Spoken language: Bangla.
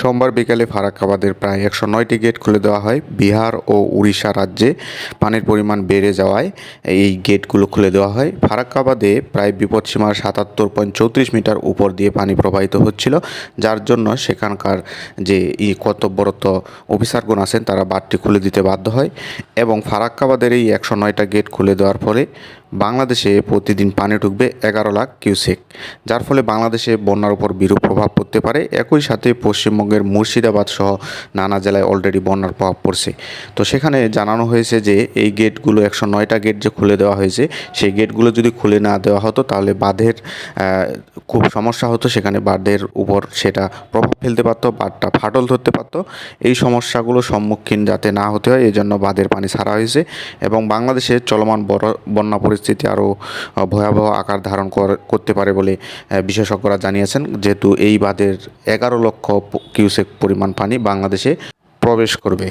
সোমবার বিকেলে ফারাক্কাবাদের প্রায় একশো নয়টি গেট খুলে দেওয়া হয়। বিহার ও উড়িষ্যা রাজ্যে পানির পরিমাণ বেড়ে যাওয়ায় এই গেটগুলো খুলে দেওয়া হয়। ফারাক্কাবাদে প্রায় বিপদসীমার সাতাত্তর পয়েন্ট চৌত্রিশ মিটার উপর দিয়ে পানি প্রবাহিত হচ্ছিল, যার জন্য সেখানকার যে ই কর্তব্যরত অফিসারগণ আছেন, তারা বাঁধটি খুলে দিতে বাধ্য হয় এবং ফারাক্কাবাদের এই একশো নয়টা গেট খুলে দেওয়ার ফলে বাংলাদেশে প্রতিদিন পানি ঢুকবে এগারো লাখ কিউসেক, যার ফলে বাংলাদেশে বন্যার উপর বিরূপ প্রভাব পড়তে পারে। একই সাথে পশ্চিমবঙ্গের মুর্শিদাবাদ সহ নানা জেলায় অলরেডি বন্যার প্রভাব পড়ছে। তো সেখানে জানানো হয়েছে যে, এই গেটগুলো একশো নয়টা গেট যে খুলে দেওয়া হয়েছে, সেই গেটগুলো যদি খুলে না দেওয়া হতো, তাহলে বাঁধের খুব সমস্যা হতো। সেখানে বাঁধের উপর সেটা প্রভাব ফেলতে পারতো, বাঁধটা ফাটল ধরতে পারতো। এই সমস্যাগুলো সম্মুখীন যাতে না হতে হয় এই জন্য বাঁধের পানি ছাড়া হয়েছে। এবং বাংলাদেশে চলমান বড়, বন্যা পরিস্থিতি আরও ভয়াবহ আকার ধারণ কর- করতে পারে বলে বিশেষজ্ঞরা জানিয়েছেন। যেহেতু এই বাঁধের এগারো লক্ষ কিউসেক পরিমাণ পানি বাংলাদেশে প্রবেশ করবে।